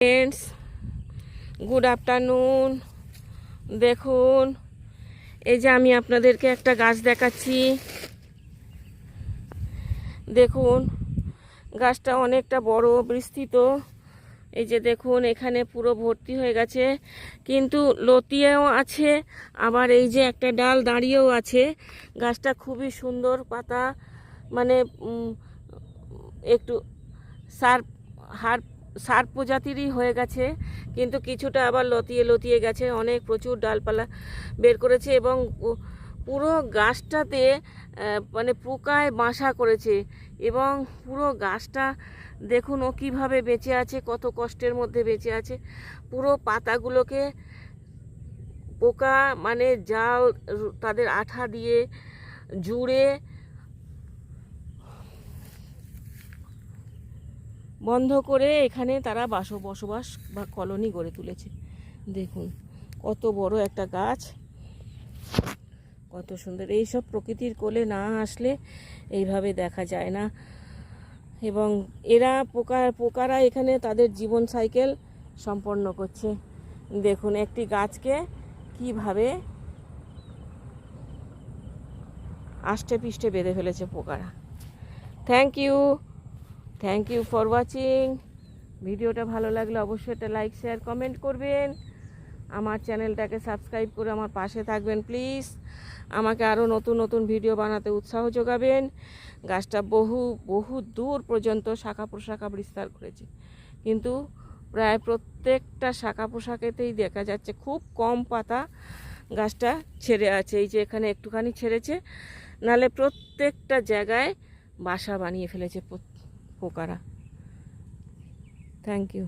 Friends good afternoon দেখুন, এই যে আমি আপনাদেরকে একটা গাছ দেখাচ্ছি। দেখুন, গাছটা অনেকটা বড়, বিস্তৃত। এই যে দেখুন, এখানে পুরো ভর্তি হয়ে গেছে। কিন্তু লতিয়েও আছে, আবার এই যে একটা ডাল দাঁড়িয়েও আছে। গাছটা খুবই সুন্দর পাতা মানে একটু সার, হার সার প্রজাতিরই হয়ে গেছে, কিন্তু কিছুটা আবার লতিয়ে লতিয়ে গেছে, অনেক প্রচুর ডালপালা বের করেছে এবং পুরো গাছটাতে মানে পোকায় বাসা করেছে এবং পুরো গাছটা দেখুন ও কীভাবে বেঁচে আছে, কত কষ্টের মধ্যে বেঁচে আছে, পুরো পাতাগুলোকে পোকা মানে জাল, তাদের আঠা দিয়ে জুড়ে বন্ধ করে এখানে তারা বাস বসবাস বা কলোনি গড়ে তুলেছে। দেখুন, কত বড় একটা গাছ। কত সুন্দর। এইসব প্রকৃতির কোলে না আসলে এইভাবে দেখা যায় না। এবং এরা পোকা পোকারা এখানে তাদের জীবন সাইকেল সম্পন্ন করছে। দেখুন, একটি গাছকে কীভাবে আষ্টে পিষ্টে বেঁধে ফেলেছে Pokhara. Thank you thank you for watching ভিডিওটা ভালো লাগলে অবশ্যই একটা লাইক শেয়ার কমেন্ট করবেন। আমার চ্যানেলটাকে সাবস্ক্রাইব করে আমার পাশে থাকবেন প্লিজ আমাকে আরও নতুন নতুন ভিডিও বানাতে উৎসাহ যোগাবেন। গাছটা বহু বহু দূর পর্যন্ত শাখা প্রশাখা বিস্তার করেছে। কিন্তু প্রায় প্রত্যেকটা শাখা পোশাকেতেই দেখা যাচ্ছে খুব কম পাতা গাছটা ছেড়ে আছে। এই যে এখানে একটুখানি ছেড়েছে, নালে প্রত্যেকটা জায়গায় বাসা বানিয়ে ফেলেছে। পোকারা থ্যাংক ইউ